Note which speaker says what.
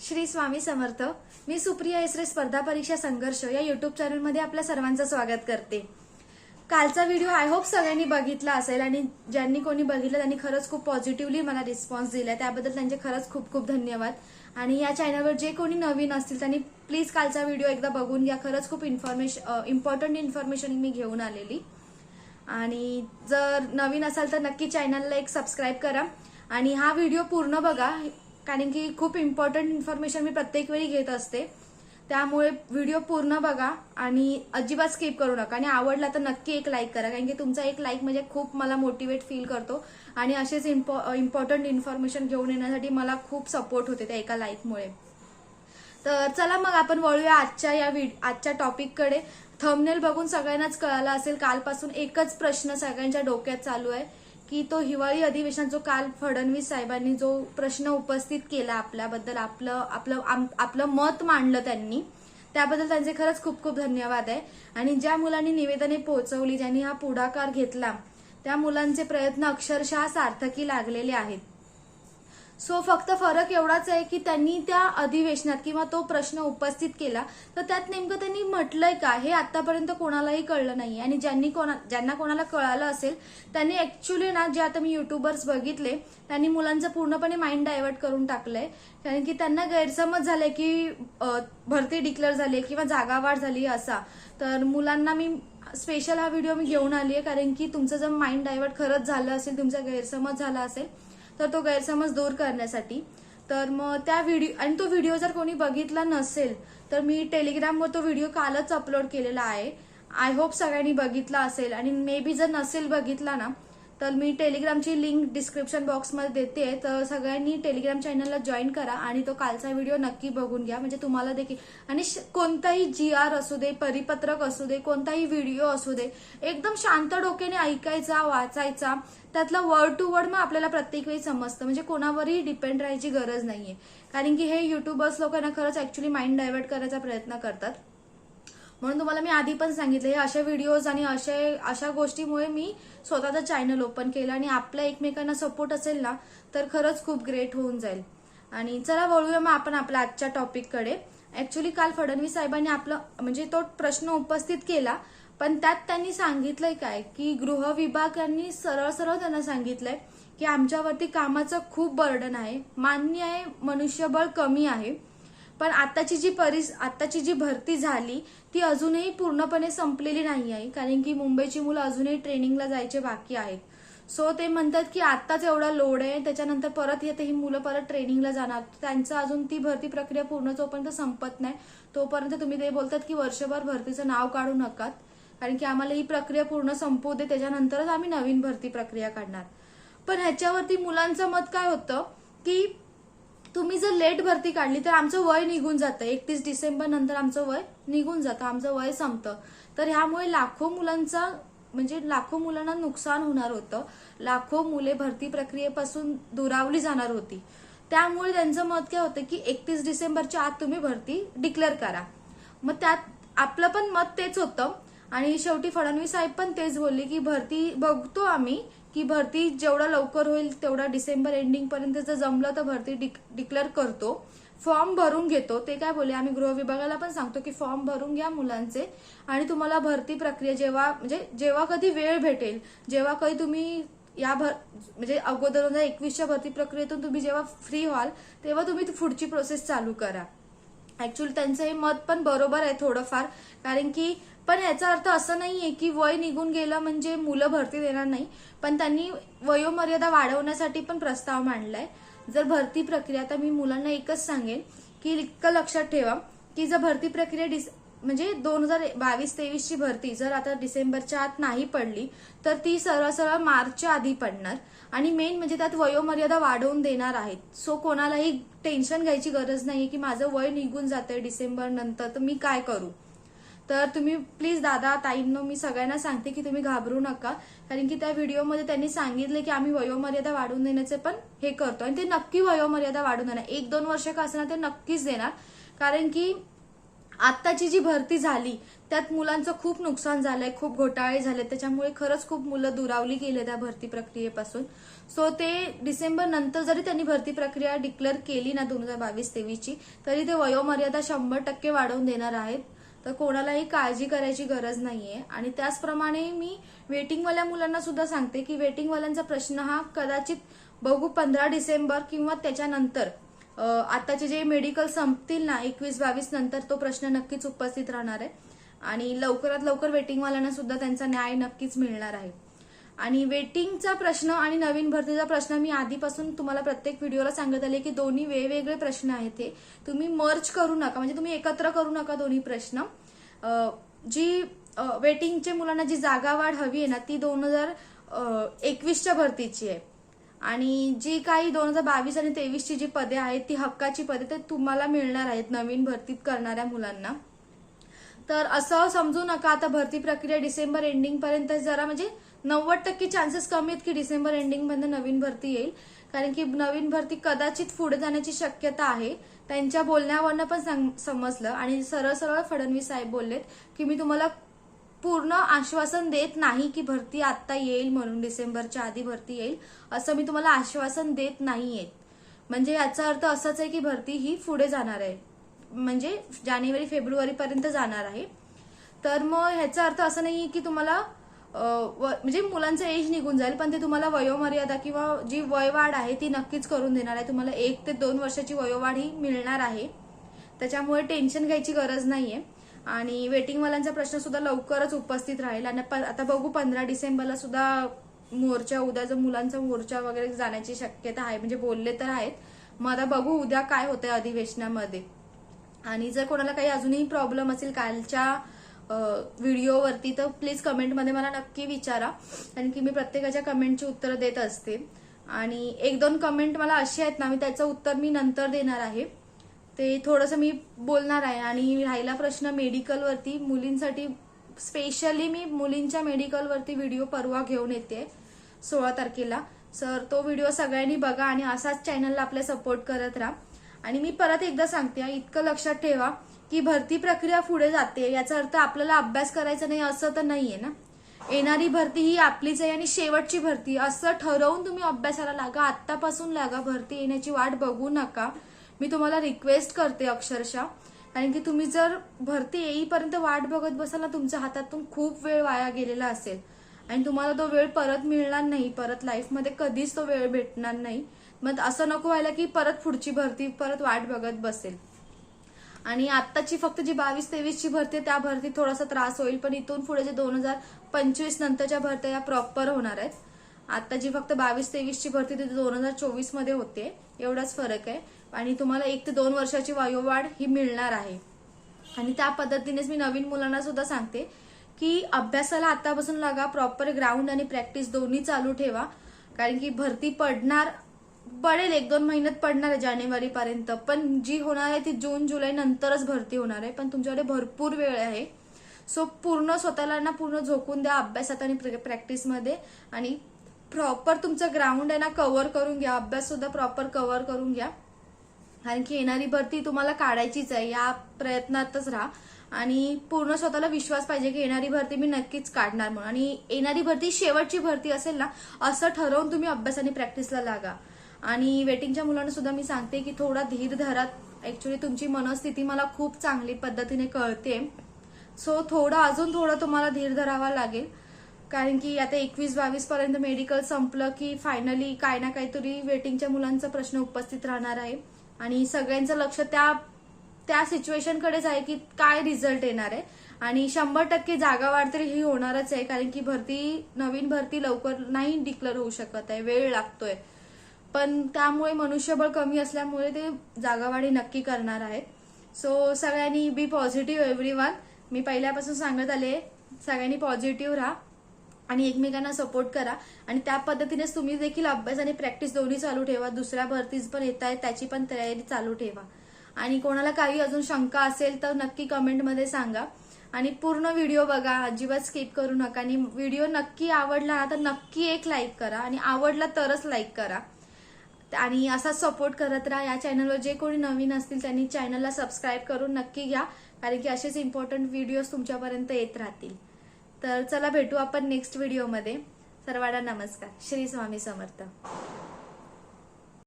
Speaker 1: श्री स्वामी समर्थ मी सुप्रिया एसरे स्पर्धा परीक्षा संघर्ष या युट्यूब चॅनलमध्ये आपल्या सर्वांचं स्वागत करते. कालचा व्हिडिओ आय होप सगळ्यांनी बघितला असेल आणि ज्यांनी कोणी बघितलं त्यांनी खरंच खूप पॉझिटिव्हली मला रिस्पॉन्स दिला त्याबद्दल त्यांचे खरंच खूप खूप धन्यवाद. आणि या चॅनलवर जे कोणी नवीन असतील त्यांनी प्लीज कालचा व्हिडिओ एकदा बघून घ्या. खरंच खूप इन्फॉर्मेशन इम्पॉर्टंट इन्फॉर्मेशन मी घेऊन आलेली. आणि जर नवीन असाल तर नक्की चॅनलला एक सबस्क्राईब करा. आणि हा व्हिडिओ पूर्ण बघा. कारण की खूप इम्पॉर्टंट इन्फॉर्मेशन मी प्रत्येक वेळी घेत असते. त्यामुळे व्हिडिओ पूर्ण बघा आणि अजिबात स्किप करू नका. आणि आवडला तर नक्की एक लाईक करा. कारण की तुमचा एक लाईक म्हणजे खूप मला मोटिवेट फील करतो. आणि असेच इम्पॉर्टंट इन्फॉर्मेशन घेऊन येण्यासाठी मला खूप सपोर्ट होते त्या एका लाईकमुळे तर चला मग आपण वळूया आजच्या या व्हिड आजच्या टॉपिककडे थंबनेल बघून सगळ्यांनाच कळालं असेल कालपासून एकच प्रश्न सगळ्यांच्या डोक्यात चालू आहे. की तो हिवाळी अधिवेशनात जो काल फडणवीस साहेबांनी जो प्रश्न उपस्थित केला आपल्याबद्दल आपलं आपलं आम- आपलं मत मांडलं त्यांनी त्याबद्दल त्यांचे खरंच खूप खूप धन्यवाद आहे. आणि ज्या मुलांनी निवेदने पोहोचवली ज्यांनी हा पुढाकार घेतला त्या मुलांचे प्रयत्न अक्षरशः सार्थकी लागलेले आहेत. सो फक्त फरक एवढाच आहे की त्यांनी त्या अधिवेशनात किंवा तो प्रश्न उपस्थित केला तर त्यात नेमकं त्यांनी म्हटलंय का? हे आतापर्यंत कोणालाही कळलं नाही आणि ज्यांनी कोणा ज्यांना कोणाला कळालं असेल त्यांनी ऍक्च्युली ना जे आता मी युट्यूबर्स बघितले त्यांनी मुलांचं पूर्णपणे माइंड डायव्हर्ट करून टाकलंय. कारण की त्यांना गैरसमज झाले की भरती डिक्लेअर झाली किंवा जागावाढ झाली असा. तर मुलांना मी स्पेशल हा व्हिडिओ मी घेऊन आली आहे कारण की तुमचं जर माइंड डायव्हर्ट खरंच झालं असेल तुमचा गैरसमज झाला असेल तर तो गैरसमज दूर करण्यासाठी. तर मग त्या व्हिडिओ आणि तो व्हिडिओ जर कोणी बघितला नसेल तर मी टेलिग्रामवर तो व्हिडिओ कालच अपलोड केलेला आहे. आय होप सगळ्यांनी बघितला असेल. आणि मे बी जर नसेल बघितला ना तर मी टेलिग्रामची लिंक डिस्क्रिप्शन बॉक्समध्ये देते. तर सगळ्यांनी टेलिग्राम चॅनलला जॉईन करा आणि तो कालचा व्हिडिओ नक्की बघून घ्या. म्हणजे तुम्हाला देखील आणि श- कोणताही जी आर असू दे परिपत्रक असू दे कोणताही व्हिडिओ असू दे एकदम शांत डोक्याने ऐकायचा वाचायचा त्यातलं वर्ड टू वर्ड मग आपल्याला प्रत्येक वेळी समजतं. म्हणजे कोणावरही डिपेंड राहायची गरज नाहीये. कारण की हे युट्यूबर्स लोकांना खरंच ऍक्च्युली माइंड डायव्हर्ट करायचा प्रयत्न करतात. म्हणून तुम्हाला मी आधी पण सांगितलं हे अशा व्हिडिओज आणि अशा अशा गोष्टीमुळे मी स्वतःचं चॅनल ओपन केलं आणि आपल्या एकमेकांना सपोर्ट असेल ना तर खरंच खूप ग्रेट होऊन जाईल. आणि चला वळूया मग आपण आपल्या आजच्या टॉपिककडे ऍक्च्युली काल फडणवीस साहेबांनी आपलं म्हणजे तो प्रश्न उपस्थित केला पण त्यात त्यांनी सांगितलंय काय की गृह विभागांनी सरळ सरळ त्यांना सांगितलंय की आमच्यावरती कामाचं खूप बर्डन आहे मान्य आहे मनुष्यबळ कमी आहे पण आताची जी परिस आताची जी भरती झाली ती अजूनही पूर्णपणे संपलेली नाही आहे कारण की मुंबईची मुलं अजूनही ट्रेनिंगला जायचे बाकी आहेत. सो ते म्हणतात की आत्ताच एवढा लोड आहे त्याच्यानंतर परत येते ही मुलं परत ट्रेनिंगला जाणार. त्यांचं अजून ती भरती प्रक्रिया पूर्ण जोपर्यंत संपत नाही तोपर्यंत तुम्ही ते बोलतात की वर्षभर भरतीचं नाव काढू नकात कारण की आम्हाला ही प्रक्रिया पूर्ण संपू दे त्याच्यानंतरच आम्ही नवीन भरती प्रक्रिया काढणार. पण ह्याच्यावरती मुलांचं मत काय होतं की तुम्ही जर लेट भरती काढली तर आमचं वय निघून जातं. एकतीस डिसेंबर नंतर आमचं वय निघून जातं. आमचं वय संपतं. तर ह्यामुळे लाखो मुलांचा म्हणजे लाखो मुलांना नुकसान होणार होतं. लाखो मुले भरती प्रक्रियेपासून दुरावली जाणार होती. त्यामुळे त्यांचं मत काय होतं की एकतीस डिसेंबरच्या आत तुम्ही भरती डिक्लेअर करा. मग त्यात आपलं पण मत तेच होतं. आणि शेवटी फडणवीस साहेब पण तेच बोलले की भरती बघतो आम्ही की भरती जेवढा लवकर होईल तेवढा डिसेंबर एंडिंग पर्यंत जर जमलं तर भरती डिक्लेअर करतो. फॉर्म भरून घेतो. ते काय बोलले? आम्ही गृह विभागाला पण सांगतो की फॉर्म भरून घ्या मुलांचे आणि तुम्हाला भरती प्रक्रिया जेव्हा म्हणजे जेव्हा कधी वेळ भेटेल जेव्हा कधी तुम्ही या भर म्हणजे अगोदर एकवीसच्या भरती प्रक्रियेतून तुम्ही जेव्हा फ्री व्हाल तेव्हा तुम्ही पुढची प्रोसेस चालू करा. ऍक्च्युअली त्यांचं हे मत पण बरोबर आहे थोडंफार. कारण की पण याचा अर्थ असं नाहीये की वय निघून गेलं म्हणजे मुलं भरती देणार नाही. पण त्यांनी वयोमर्यादा वाढवण्यासाठी पण प्रस्ताव मांडलाय. जर भरती प्रक्रिया आता मी मुलांना एकच सांगेन की इतकं लक्षात ठेवा की जर भरती प्रक्रिया डिस म्हणजे दोन हजार बावीस तेवीसची भरती जर आता डिसेंबरच्या आत नाही पडली तर ती सरळ सरळ मार्चच्या आधी पडणार. आणि मेन म्हणजे त्यात वयोमर्यादा वाढवून देणार आहेत. सो कोणालाही टेन्शन घ्यायची गरज नाही की माझं वय निघून जातंय डिसेंबर नंतर तर मी काय करू? तर तुम्ही प्लीज दादा ताईंनो मी सगळ्यांना सांगते की तुम्ही घाबरू नका. कारण की त्या व्हिडिओमध्ये त्यांनी सांगितलं की आम्ही वयोमर्यादा वाढवून देण्याचे पण हे करतो आणि ते नक्की वयोमर्यादा वाढवून देणार. एक दोन वर्ष का असणार ते नक्कीच देणार. कारण की आत्ताची जी भरती झाली त्यात मुलांचं खूप नुकसान झालंय खूप घोटाळे झाले त्याच्यामुळे खरंच खूप मुलं दुरावली गेले त्या भरती प्रक्रियेपासून. सो ते डिसेंबर नंतर जरी त्यांनी भरती प्रक्रिया डिक्लेअर केली ना दोन हजार बावीस तेवीसची तरी ते वयोमर्यादा शंभर टक्के वाढवून देणार आहेत. तर कोणालाही काळजी करायची गरज नाहीये. आणि त्याचप्रमाणे मी वेटिंगवाल्या मुलांना सुद्धा सांगते की वेटिंगवाल्यांचा प्रश्न हा कदाचित बघू पंधरा डिसेंबर किंवा त्याच्यानंतर. आताचे जे मेडिकल संपतील ना एकवीस बावीस नंतर तो प्रश्न नक्कीच उपस्थित राहणार आहे. आणि लवकरात लवकर वेटिंगवाल्यांना सुद्धा त्यांचा न्याय नक्कीच मिळणार आहे. आणि वेटिंगचा प्रश्न आणि नवीन भरतीचा प्रश्न मी आधीपासून तुम्हाला प्रत्येक व्हिडिओला सांगत आले की दोन्ही वेगवेगळे प्रश्न आहेत ते तुम्ही मर्ज करू नका म्हणजे तुम्ही एकत्र करू नका दोन्ही प्रश्न. जी वेटिंगच्या मुलांना जी जागा वाढ हवी आहे ना ती दोन हजार एकवीसच्या भरतीची आहे. आणि जी काही दोन हजार बावीस आणि तेवीसची जी पदे आहेत ती हक्काची पदे ते तुम्हाला मिळणार आहेत नवीन भरतीत करणाऱ्या मुलांना. तर असं समजू नका आता भरती प्रक्रिया डिसेंबर एंडिंग पर्यंत. जरा म्हणजे नव्वद टक्के चान्सेस कमी आहेत की डिसेंबर एंडिंग पर्यंत नवीन भरती येईल. कारण की नवीन भरती कदाचित पुढे जाण्याची शक्यता आहे. त्यांच्या बोलण्यावरनं पण समजलं. आणि सरळ सरळ फडणवीस साहेब बोललेत की मी तुम्हाला पूर्ण आश्वासन देत नाही की भरती आता येईल म्हणून डिसेंबरच्या आधी भरती येईल असं मी तुम्हाला आश्वासन देत नाहीये म्हणजे याचा अर्थ असाच आहे की भरती ही पुढे जाणार आहे. म्हणजे जानेवारी फेब्रुवारी पर्यंत जाणार आहे. तर मग ह्याचा अर्थ असं नाही की तुम्हाला व- म्हणजे मुलांचं एज निघून जाईल पण ते तुम्हाला वयोमर्यादा किंवा जी वयवाढ आहे ती नक्कीच करून देणार आहे. तुम्हाला एक ते दोन वर्षाची वयोवाढ ही मिळणार आहे. त्याच्यामुळे टेन्शन घ्यायची गरज नाहीये. आणि वेटिंगवाल्यांचा प्रश्न सुद्धा लवकरच उपस्थित राहील. आणि प- आता बघू पंधरा डिसेंबरला सुद्धा मोर्चा उद्या जर मुलांचा मोर्चा वगैरे जाण्याची शक्यता आहे. म्हणजे बोलले तर आहेत. मग आता बघू उद्या काय होतंय अधिवेशनामध्ये. आणि जर कोणाला काही अजूनही प्रॉब्लेम असेल कालच्या व्हिडिओवरती तर प्लीज कमेंटमध्ये मला नक्की विचारा. कारण की मी प्रत्येकाच्या कमेंटची उत्तरं देत असते. आणि एक दोन कमेंट मला अशी आहेत ना मी त्याचं उत्तर मी नंतर देणार आहे. ते थोडंसं मी बोलणार आहे. आणि राहिला प्रश्न मेडिकलवरती मुलींसाठी स्पेशली मी मुलींच्या मेडिकलवरती व्हिडिओ परवा घेऊन येते सोळा तारखेला. सर तो व्हिडिओ सगळ्यांनी बघा आणि असाच चॅनलला आपल्या सपोर्ट करत राहा. आणि मी परत एकदा सांगते इतकं लक्षात ठेवा की भरती प्रक्रिया पुढे जाते. याचा अर्थ आपल्याला अभ्यास करायचा नाही असं तर नाहीये ना? येणारी भरती ही आपलीच आहे आणि शेवटची भरती. असं ठरवून तुम्ही अभ्यासाला लागा. आत्तापासून लागा. भरती येण्याची वाट बघू नका. मी तुम्हाला रिक्वेस्ट करते अक्षरशः. कारण की तुम्ही जर भरती येईपर्यंत वाट बघत बसाल ना तुमच्या हातातून खूप वेळ वाया गेलेला असेल. आणि तुम्हाला तो वेळ परत मिळणार नाही परत लाईफमध्ये कधीच तो वेळ भेटणार नाही. मग असं नको व्हायला की परत पुढची भरती परत वाट बघत बसेल. आणि आत्ताची फक्त जी बावीस तेवीसची भरती आहे त्या भरती थोडासा त्रास होईल पण इथून पुढे जे दोन हजार पंचवीस नंतरच्या भरत्या या प्रॉपर होणार आहेत. आता जी फक्त बावीस तेवीसची भरती ती दोन हजार चोवीसमध्ये होते. एवढाच फरक आहे. आणि तुम्हाला एक ते दोन वर्षाची वायोवाढ ही मिळणार आहे. आणि त्या पद्धतीनेच मी नवीन मुलांना सुद्धा सांगते की अभ्यासाला आतापासून लागा प्रॉपर ग्राउंड आणि प्रॅक्टिस दोन्ही चालू ठेवा. कारण की भरती पडणार पडेल एक दोन महिन्यात पडणार आहे जानेवारी पर्यंत पण जी होणार आहे ती जून जुलै नंतरच भरती होणार आहे. पण तुमच्याकडे भरपूर वेळ आहे. सो पूर्ण स्वतःला ना पूर्ण झोकून द्या अभ्यासात आणि प्र- प्रॅक्टिसमध्ये आणि प्रॉपर तुमचं ग्राउंड आहे ना कव्हर करून घ्या. अभ्यास सुद्धा प्रॉपर कव्हर करून घ्या. कारण की येणारी भरती तुम्हाला काढायचीच आहे या प्रयत्नातच राहा. आणि पूर्ण स्वतःला विश्वास पाहिजे की येणारी भरती मी नक्कीच काढणार म्हणून. आणि येणारी भरती शेवटची भरती असेल ना असं ठरवून तुम्ही अभ्यास आणि प्रॅक्टिसला लागा. आणि वेटिंगच्या मुलांना सुद्धा मी सांगते की थोडा धीर धरात ऍक्च्युली तुमची मनस्थिती मला खूप चांगली पद्धतीने कळते. सो थोडं अजून थोडं तुम्हाला धीर धरावा लागेल. कारण की आता एकवीस बावीस पर्यंत मेडिकल संपलं की फायनली काय ना काहीतरी वेटिंगच्या मुलांचा प्रश्न उपस्थित राहणार आहे. आणि सगळ्यांचं लक्ष त्या त्या सिच्युएशनकडेच आहे की काय रिझल्ट येणार आहे. आणि शंभर टक्के जागा वाढ तरी ही होणारच आहे कारण की भरती नवीन भरती लवकर नाही डिक्लेअर होऊ शकत आहे वेळ लागतोय. पण त्यामुळे मनुष्यबळ कमी असल्यामुळे ते जागावाढी नक्की करणार आहेत सो सगळ्यांनी बी पॉझिटिव्ह एव्हरी वन मी पहिल्यापासून सांगत आले सगळ्यांनी पॉझिटिव्ह राहा. आणि एकमेकांना सपोर्ट करा. आणि त्या पद्धतीनेच तुम्ही देखील अभ्यास आणि प्रॅक्टिस दोन्ही चालू ठेवा. दुसऱ्या भरतीज पण येत आहेत त्याची पण तयारी चालू ठेवा. आणि कोणाला काही अजून शंका असेल तर नक्की कमेंटमध्ये सांगा. आणि पूर्ण व्हिडिओ बघा. अजिबात स्किप करू नका. आणि व्हिडिओ नक्की आवडला ना तर नक्की एक लाईक करा. आणि आवडला तरच लाईक करा. आणि असा सपोर्ट करत राहा. या चॅनलवर जे कोणी नवीन असतील त्यांनी चॅनलला सबस्क्राईब करून नक्की घ्या. कारण की असेच इम्पॉर्टंट व्हिडिओज तुमच्यापर्यंत येत राहतील. तर चला भेटू आपण नेक्स्ट व्हिडिओमध्ये सर्वांना नमस्कार. श्री स्वामी समर्थ.